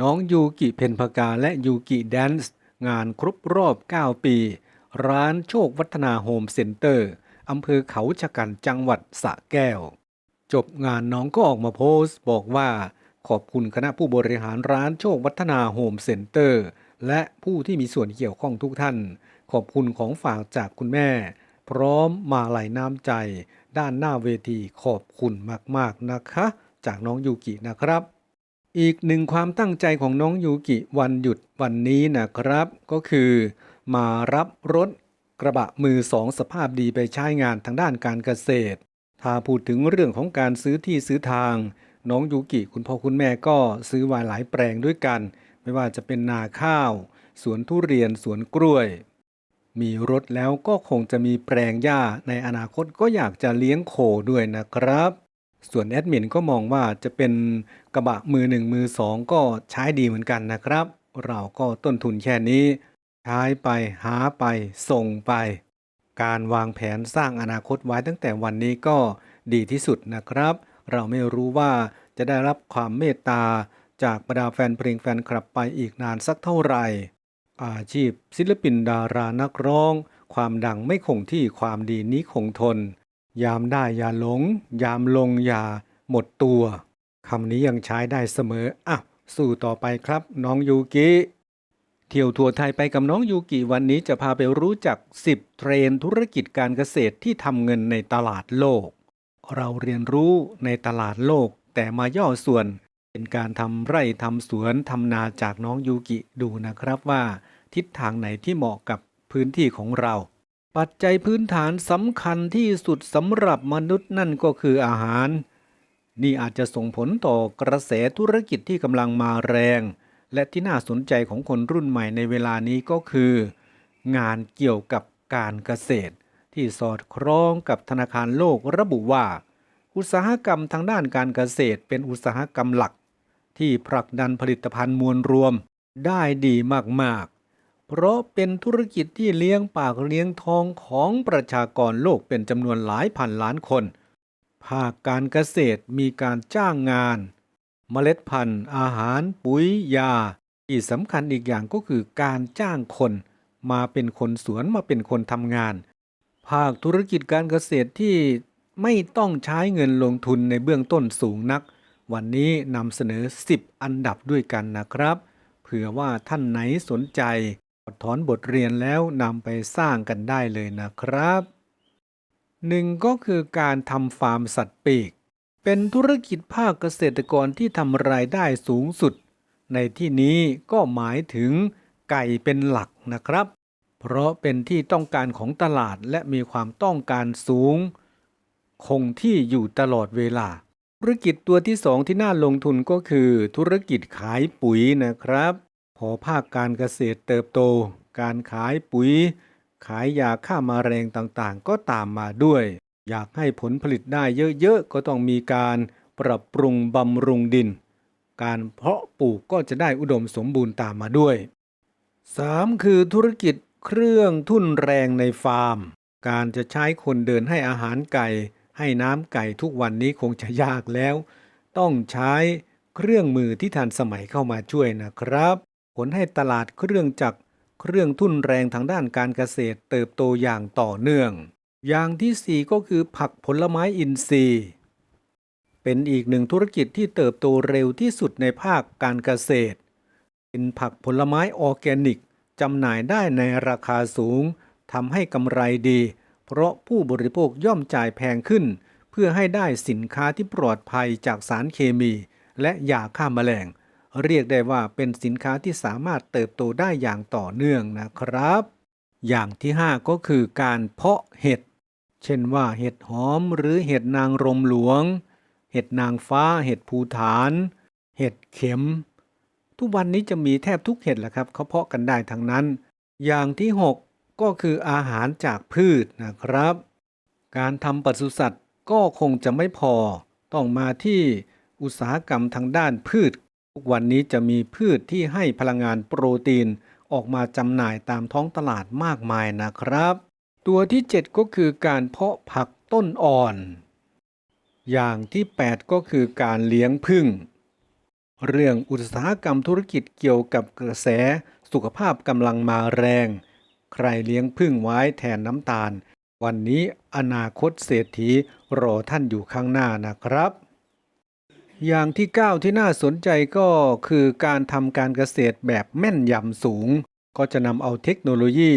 น้องยูกิเพนพกาและยูกิแดนซ์งานครบรอบ 9 ปี ร้านโชควัฒนาโฮมเซ็นเตอร์อำเภอเขาชะกันจังหวัดสระแก้ว จบงานน้องก็ออกมาโพสต์ บอกว่าขอบคุณคณะผู้บริหารร้านโชควัฒนาโฮมเซ็นเตอร์ และผู้ที่มีส่วนเกี่ยวข้องทุกท่าน ขอบคุณของฝากจากคุณแม่ พร้อมมาไหลน้ำใจ ด้านหน้าเวทีขอบคุณมากๆนะคะ จากน้องยูกินะครับ อีกหนึ่งความตั้งใจของน้องยูกิวันหยุดวันนี้นะครับ ก็คือ มารับรถกระบะมือสองสภาพดีไปใช้งานทางด้านการเกษตร ถ้าพูดถึงเรื่องของการซื้อที่ซื้อทาง น้องยูกิคุณพ่อคุณแม่ก็ซื้อไว้หลายแปลงด้วยกัน ไม่ว่าจะเป็นนาข้าว สวนทุเรียนสวนกล้วย มีรถแล้วก็คงจะมีแปลงหญ้าในอนาคตก็อยากจะเลี้ยงโคด้วยนะครับ ส่วนแอดมินก็มองว่าจะเป็นกระบะมือหนึ่งมือสองก็ใช้ดีเหมือนกันนะครับ เราก็ต้นทุนแค่นี้ ใช้ไปหาไป ส่งไป การวางแผนสร้างอนาคตไว้ตั้งแต่วันนี้ก็ดีที่สุดนะครับ เราไม่รู้ว่าจะได้รับความเมตตา จากบรรดาแฟนเพลงแฟนคลับไปอีกนานสักเท่าไหร่ อาชีพศิลปินดารานักร้อง ความดังไม่คงที่ความดีนี้คงทน ยามได้อย่าหลง ยามลงอย่าหมดตัวคำนี้ยังใช้ได้เสมออะสู้ต่อไปครับน้องยูกิเที่ยวทัวร์ไทยไปกับน้องยูกิวันนี้จะพาไปรู้จัก 10 เทรนธุรกิจการเกษตรที่ทำเงินในตลาดโลก เราเรียนรู้ในตลาดโลก แต่มาย่อส่วน เป็นการทำไร่ทำสวนทำนาจากน้องยูกิดูนะครับว่า ทิศทางไหนที่เหมาะกับพื้นที่ของเรา ปัจจัยพื้นฐานสำคัญที่สุดสำหรับมนุษย์นั่นก็คืออาหาร นี่อาจจะส่งผลต่อกระแสธุรกิจที่กำลังมาแรง และที่น่าสนใจของคนรุ่นใหม่ในเวลานี้ก็คือ งานเกี่ยวกับการเกษตร ที่สอดคล้องกับธนาคารโลกระบุว่า อุตสาหกรรมทางด้านการเกษตรเป็นอุตสาหกรรมหลัก ที่ผลักดันผลิตภัณฑ์มวลรวมได้ดีมากๆ เพราะเป็นธุรกิจที่เลี้ยงปากเลี้ยงท้องของประชากรโลกเป็นจำนวนหลายพันล้านคน ภาคการเกษตรมีการจ้างงาน เมล็ดพันธุ์ อาหาร ปุ๋ยยาที่สำคัญอีกอย่างก็คือการจ้างคน มาเป็นคนสวนมาเป็นคนทำงาน ภาคธุรกิจการเกษตรที่ไม่ต้องใช้เงินลงทุนในเบื้องต้นสูงนัก วันนี้นำเสนอ 10 อันดับด้วยกันนะครับ เผื่อว่าท่านไหนสนใจ ถอนบทเรียนแล้วนำไปสร้างกันได้เลยนะครับหนึ่งก็คือการทำฟาร์มสัตว์ปีก เป็นธุรกิจภาคเกษตรกรที่ทำรายได้สูงสุด ในที่นี้ก็หมายถึงไก่เป็นหลักนะครับ เพราะเป็นที่ต้องการของตลาดและมีความต้องการสูง คงที่อยู่ตลอดเวลา ธุรกิจตัวที่สองที่น่าลงทุนก็คือ ธุรกิจขายปุ๋ยนะครับ พอภาคการเกษตรเติบโต การขายปุ๋ย ขายยาฆ่ามาแมลงต่างๆ ก็ตามมาด้วย อยากให้ผลผลิตได้เยอะๆ ก็ต้องมีการปรับปรุงบำรุงดิน การเพาะปลูกก็จะได้อุดมสมบูรณ์ตามมาด้วย 3. คือธุรกิจเครื่องทุ่นแรงในฟาร์ม การจะใช้คนเดินให้อาหารไก่ ให้น้ำไก่ทุกวันนี้คงจะยากแล้ว ต้องใช้เครื่องมือที่ทันสมัยเข้ามาช่วยนะครับ ผลให้ตลาดเครื่องจักรเครื่องทุ่นแรงทางด้านการเกษตรเติบโตอย่างต่อเนื่อง อย่างที่ 4 ก็คือผักผลไม้อินทรีย์ เป็นอีกหนึ่งธุรกิจที่เติบโตเร็วที่สุดในภาคการเกษตร เป็นผักผลไม้ออร์แกนิกจำหน่ายได้ในราคาสูงทำให้กำไรดี เพราะผู้บริโภคย่อมจ่ายแพงขึ้น เพื่อให้ได้สินค้าที่ปลอดภัยจากสารเคมี และยาฆ่าแมลง เรียกได้ว่าเป็นสินค้าที่สามารถเติบโตได้อย่างต่อเนื่องนะครับ อย่างที่ 5 ก็คือการเพาะเห็ด เช่นว่าเห็ดหอมหรือเห็ดนางรมหลวง เห็ดนางฟ้า เห็ดภูฐาน เห็ดเข็ม ทุกวันนี้จะมีแทบทุกเห็ดแหละครับเขาเพาะกันได้ทั้งนั้น อย่างที่ 6 ก็คืออาหารจากพืชนะครับ การทำปศุสัตว์ก็คงจะไม่พอ ต้องมาที่อุตสาหกรรมทางด้านพืช ทุกวันนี้จะมีพืชที่ให้พลังงานโปรตีนออกมาจำหน่ายตามท้องตลาดมากมายนะครับ ตัวที่ 7 ก็คือการเพาะผักต้นอ่อน อย่างที่ 8 ก็คือการเลี้ยงผึ้งเรื่องอุตสาหกรรมธุรกิจเกี่ยวกับกระแสสุขภาพกำลังมาแรง ใครเลี้ยงพึ่งไว้แทนน้ำตาล วันนี้อนาคตเศรษฐีรอท่านอยู่ข้างหน้านะครับ อย่างที่ 9 ที่น่าสนใจก็คือการทำการเกษตรแบบแม่นยำสูง ก็จะนำเอาเทคโนโลยี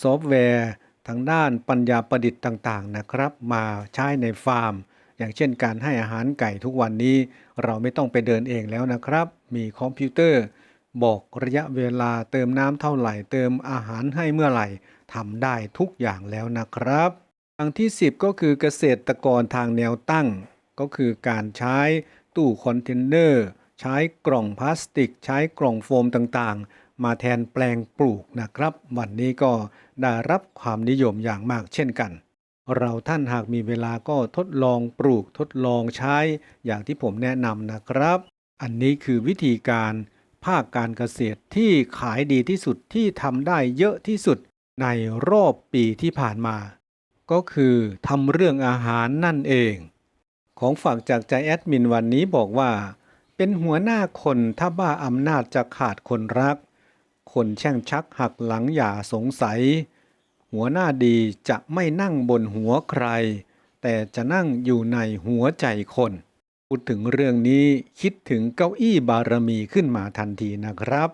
ซอฟต์แวร์ทางด้านปัญญาประดิษฐ์ต่างๆนะครับ มาใช้ในฟาร์ม อย่างเช่นการให้อาหารไก่ทุกวันนี้ เราไม่ต้องไปเดินเองแล้วนะครับ มีคอมพิวเตอร์ บอกระยะเวลาเติมน้ำเท่าไหร่ เติมอาหารให้เมื่อไหร่ทำได้ทุกอย่างแล้วนะครับทางที่ 10 ก็คือเกษตรกรทางแนวตั้ง ก็คือการใช้ ตู้คอนเทนเนอร์ ใช้กล่องพลาสติก ใช้กล่องโฟมต่างๆ มาแทนแปลงปลูกนะครับ วันนี้ก็ได้รับความนิยมอย่างมากเช่นกัน เราท่านหากมีเวลาก็ทดลองปลูกทดลองใช้อย่างที่ผมแนะนำนะครับ อันนี้คือวิธีการภาคการเกษตรที่ขายดีที่สุดที่ทำได้เยอะที่สุดในรอบปีที่ผ่านมา ก็คือทำเรื่องอาหารนั่นเอง ของฝากจากใจแอดมินวันนี้บอกว่า เป็นหัวหน้าคนถ้าบ้าอำนาจจะขาดคนรัก คนแช่งชักหักหลังอย่าสงสัย หัวหน้าดีจะไม่นั่งบนหัวใคร แต่จะนั่งอยู่ในหัวใจคน พูดถึงเรื่องนี้คิดถึงเก้าอี้บารมีขึ้นมาทันทีนะครับ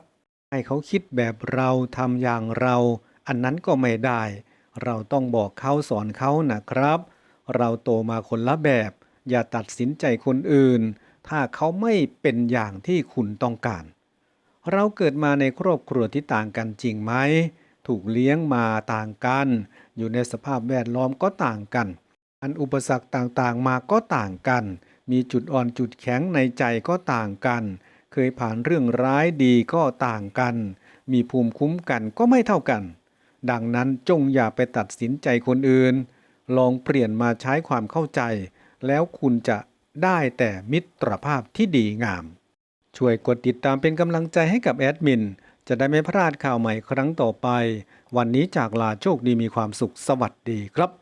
ให้เขาคิดแบบเราทำอย่างเรา อันนั้นก็ไม่ได้ เราต้องบอกเขาสอนเขานะครับ เราโตมาคนละแบบ อย่าตัดสินใจคนอื่น ถ้าเขาไม่เป็นอย่างที่คุณต้องการ เราเกิดมาในครอบครัวที่ต่างกันจริงไหม ถูกเลี้ยงมาต่างกัน อยู่ในสภาพแวดล้อมก็ต่างกัน อันอุปสรรคต่างๆมาก็ต่างกัน มีจุดอ่อนจุดแข็งในใจก็ต่างกัน เคยผ่านเรื่องร้ายดีก็ต่างกัน มีภูมิคุ้มกันก็ไม่เท่ากัน ดังนั้นจงอย่าไปตัดสินใจคนอื่น ลองเปลี่ยนมาใช้ความเข้าใจ แล้วคุณจะได้แต่มิตรภาพที่ดีงาม ช่วยกดติดตามเป็นกำลังใจให้กับแอดมิน จะได้ไม่พลาดข่าวใหม่ครั้งต่อไป วันนี้จากลาโชคดีมีความสุขสวัสดีครับ